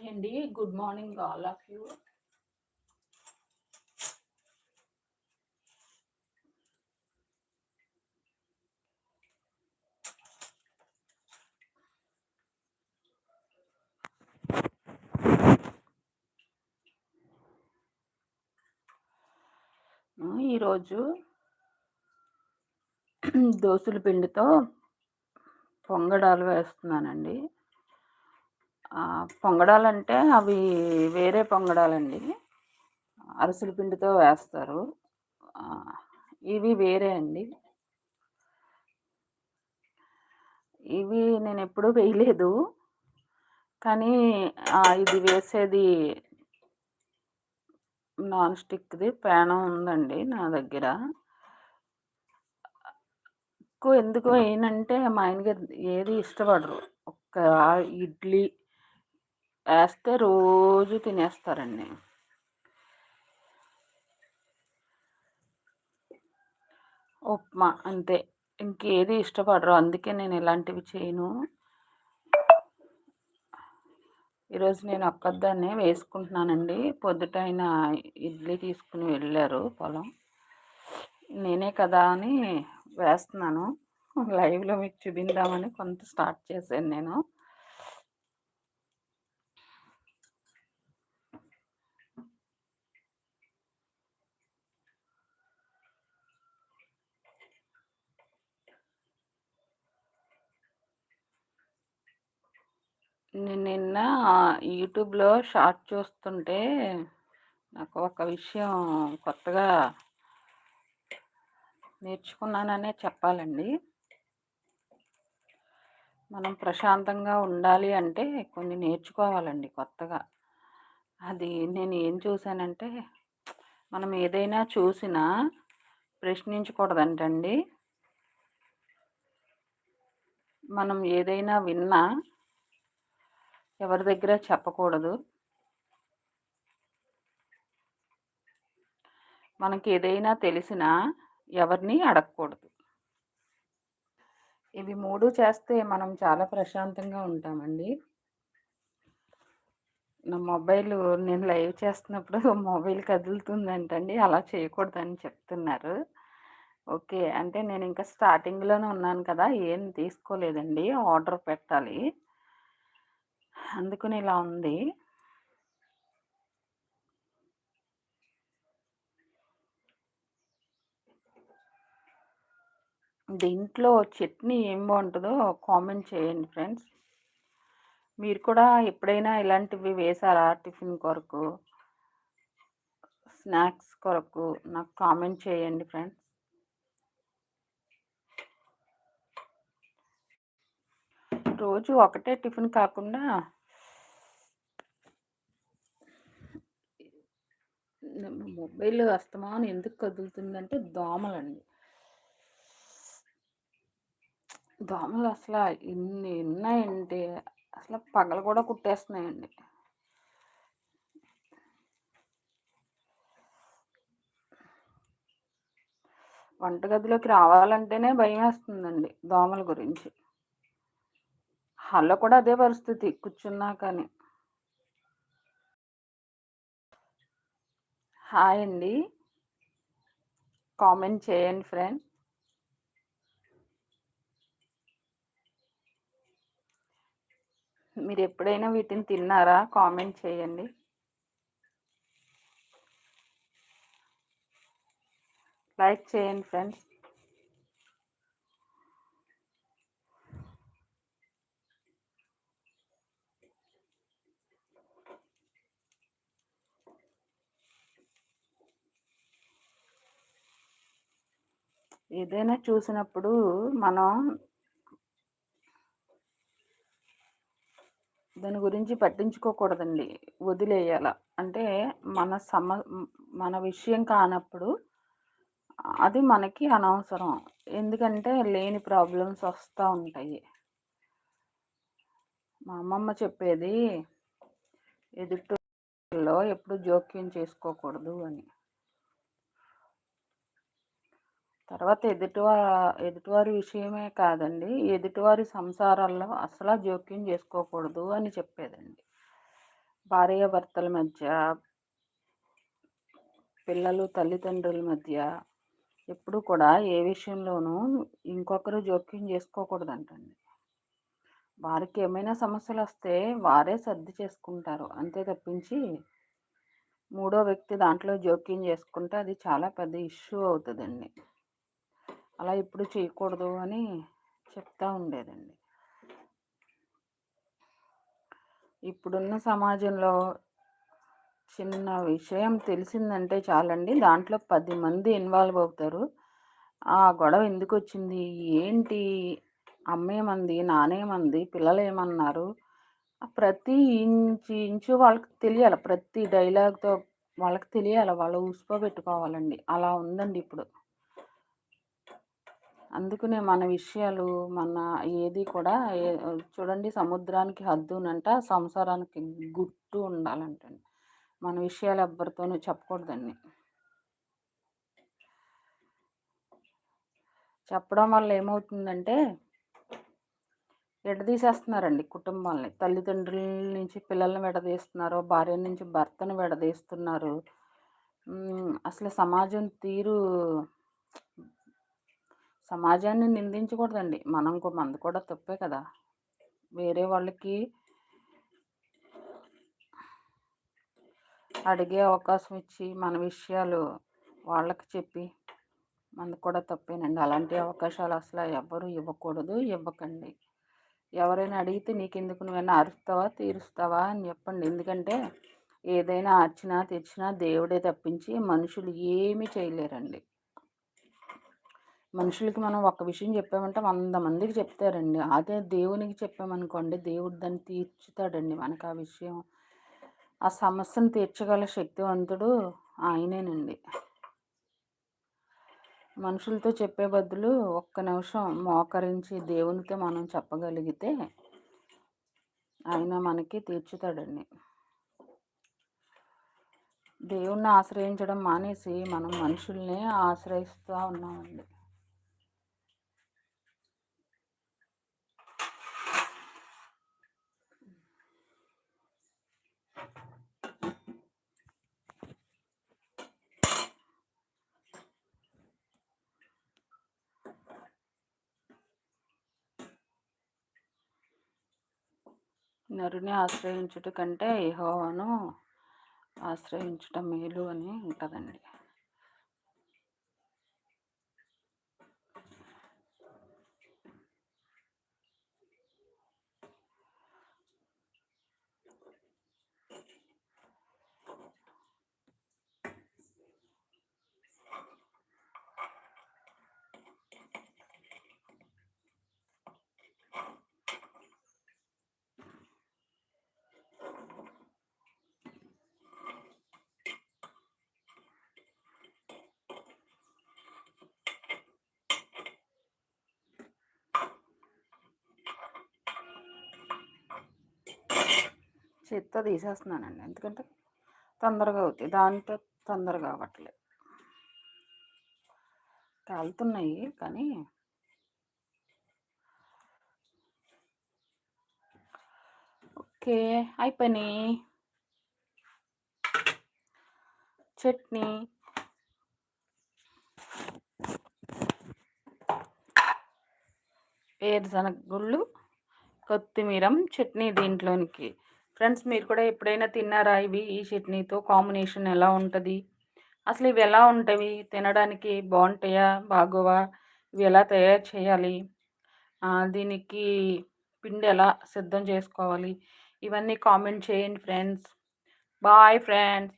Hi అండి. Good morning all of you. ఈరోజు దోసుల పిండితో పొంగడాలు వేస్తున్నానండి. పొంగడాలంటే అవి వేరే పొంగడాలండి. అరిసెల పిండితో వేస్తారు. ఇవి వేరే అండి. ఇవి నేను ఎప్పుడూ వేయలేదు. కానీ ఇది వేసేది నాన్ స్టిక్ది పేనం ఉందండి నా దగ్గర. ఎక్కువ ఎందుకు వేయనంటే మా ఆయనకి ఏది ఇష్టపడరు. ఒక్క ఇడ్లీ వేస్తే రోజు తినేస్తారండి. ఉప్మా అంతే. ఇంకేది ఇష్టపడరు. అందుకే నేను ఇలాంటివి చేయను. ఈరోజు నేను ఒక్కదాన్నే వేసుకుంటున్నానండి. పొద్దుటైన ఇడ్లీ తీసుకుని వెళ్ళారు పొలం. నేనే కదా అని వేస్తున్నాను. లైవ్లో మీకు చూపిందామని కొంత స్టార్ట్ చేశాను నేను. నేను నిన్న యూట్యూబ్లో షార్ట్ చూస్తుంటే నాకు ఒక విషయం కొత్తగా నేర్చుకున్నాననే చెప్పాలండి. మనం ప్రశాంతంగా ఉండాలి అంటే కొన్ని నేర్చుకోవాలండి కొత్తగా. అది నేను ఏం చూశానంటే మనం ఏదైనా చూసినా ప్రశ్నించకూడదంటండి. మనం ఏదైనా విన్నా ఎవరి దగ్గర చెప్పకూడదు. మనకి ఏదైనా తెలిసినా ఎవరిని అడగకూడదు. ఇవి మూడు చేస్తే మనం చాలా ప్రశాంతంగా ఉంటామండి. నా మొబైల్ నేను లైవ్ చేస్తున్నప్పుడు మొబైల్ కదులుతుందంటండి. అలా చేయకూడదని చెప్తున్నారు. ఓకే అంటే నేను ఇంకా స్టార్టింగ్లోనే ఉన్నాను కదా ఏం తీసుకోలేదండి. ఆర్డర్ పెట్టాలి. అందుకని ఇలా ఉంది. దీంట్లో చట్నీ ఏం బాగుంటుందో కామెంట్ చేయండి ఫ్రెండ్స్. మీరు కూడా ఎప్పుడైనా ఇలాంటివి వేసారా టిఫిన్ కొరకు? స్నాక్స్ కొరకు? నాకు కామెంట్ చేయండి ఫ్రెండ్స్. రోజు ఒకటే టిఫిన్ కాకుండా మొబైల్ అస్తమానం ఎందుకు కదులుతుందంటే దోమలండి. దోమలు అసలు ఎన్ని ఉన్నాయంటే అసలు పగలు కూడా కుట్టేస్తున్నాయండి. వంటగదిలోకి రావాలంటేనే భయం వేస్తుందండి దోమల గురించి. హాల్లో కూడా అదే పరిస్థితి కూర్చున్నా కానీ. హాయ్ అండి. కామెంట్ చేయండి ఫ్రెండ్. మీరు ఎప్పుడైనా వీటిని తిన్నారా? కామెంట్ చేయండి. లైక్ చేయండి ఫ్రెండ్స్. ఏదైనా చూసినప్పుడు మనం దాని గురించి పట్టించుకోకూడదండి. వదిలేయాల. అంటే మన సమ మన విషయం కానప్పుడు అది మనకి అనవసరం. ఎందుకంటే లేని ప్రాబ్లమ్స్ వస్తూ ఉంటాయి. మా అమ్మమ్మ చెప్పేది ఎదుటిలో ఎప్పుడు జోక్యం చేసుకోకూడదు అని. తర్వాత ఎదుటివా ఎదుటివారి విషయమే కాదండి. ఎదుటివారి సంసారాల్లో అసలు జోక్యం చేసుకోకూడదు అని చెప్పేదండి. భార్యాభర్తల మధ్య పిల్లలు తల్లిదండ్రుల మధ్య ఎప్పుడు కూడా ఏ విషయంలోనూ ఇంకొకరు జోక్యం చేసుకోకూడదంటండి. వారికి ఏమైనా సమస్యలు వస్తే వారే సర్ది చేసుకుంటారు. అంతే తప్పించి మూడో వ్యక్తి దాంట్లో జోక్యం చేసుకుంటే అది చాలా పెద్ద ఇష్యూ అవుతుందండి. అలా ఎప్పుడు చేయకూడదు అని చెప్తూ ఉండేదండి. ఇప్పుడున్న సమాజంలో చిన్న విషయం తెలిసిందంటే చాలండి. దాంట్లో పది మంది ఇన్వాల్వ్ అవుతారు. ఆ గొడవ ఎందుకు వచ్చింది ఏంటి అమ్మేమంది నానేమంది పిల్లలు ఏమన్నారు? ప్రతి ఇంచు ఇంచు వాళ్ళకి తెలియాలి. ప్రతి డైలాగ్తో వాళ్ళకి తెలియాలి. వాళ్ళు ఉసుపో పెట్టుకోవాలండి. అలా ఉందండి ఇప్పుడు. అందుకనే మన విషయాలు మన ఏది కూడా చూడండి సముద్రానికి హద్దునంట సంసారానికి గుట్టు ఉండాలంటండి. మన విషయాలు ఎవ్వరితోనూ చెప్పకూడదండి. చెప్పడం వల్ల ఏమవుతుందంటే విడదీసేస్తున్నారండి కుటుంబాలని. తల్లిదండ్రుల నుంచి పిల్లల్ని విడదీస్తున్నారు భార్య నుంచి భర్తను విడదీస్తున్నారు. అసలు సమాజం తీరు సమాజాన్ని నిందించకూడదండి. మనం మంది కూడా తప్పే కదా. వేరే వాళ్ళకి అడిగే అవకాశం ఇచ్చి మన విషయాలు వాళ్ళకి చెప్పి మనకు కూడా తప్పేనండి. అలాంటి అవకాశాలు అసలు ఎవ్వరూ ఇవ్వకూడదు. ఇవ్వకండి. ఎవరైనా అడిగితే నీకెందుకు? నువ్వైనా అరుస్తావా? తీరుస్తావా? అని చెప్పండి. ఎందుకంటే ఏదైనా అర్చినా తెచ్చినా దేవుడే తప్పించి మనుషులు ఏమీ చేయలేరండి. మనుషులకి మనం ఒక విషయం చెప్పామంటే వంద మందికి చెప్తారండి. అదే దేవునికి చెప్పామనుకోండి దేవుడు దాన్ని తీర్చుతాడండి మనకు ఆ విషయం. ఆ సమస్యను తీర్చగల శక్తివంతుడు ఆయనేనండి. మనుషులతో చెప్పే బదులు ఒక్క నిమిషం మోకరించి దేవునితో మనం చెప్పగలిగితే ఆయన మనకి తీర్చుతాడండి. దేవుణ్ణి ఆశ్రయించడం మానేసి మనం మనుషుల్నే ఆశ్రయిస్తూ ఉన్నామండి. నరుని ఆశ్రయించుట కంటే యహోవాను ఆశ్రయించటం మేలు అని ఉంటుందండి. చేత్తో తీసేస్తున్నానండి. ఎందుకంటే తొందరగా అవుతాయి. దాంతో తొందరగా అవ్వట్లేదు. కాలుతున్నాయి కానీ ఓకే అయిపోయినాయి. చట్నీ. వేరుశనగ గుళ్ళు కొత్తిమీర చట్నీ దీంట్లోనికి ఫ్రెండ్స్ మీరు కూడా ఎప్పుడైనా తిన్నారా? ఇవి ఈ చట్నీతో కాంబినేషన్ ఎలా ఉంటుంది? అసలు ఇవి ఎలా ఉంటాయి తినడానికి బాగుంటాయా? బాగోవా? ఇవి ఎలా తయారు చేయాలి? దీనికి పిండి ఎలా సిద్ధం చేసుకోవాలి? ఇవన్నీ కామెంట్ చేయండి ఫ్రెండ్స్. Bye friends.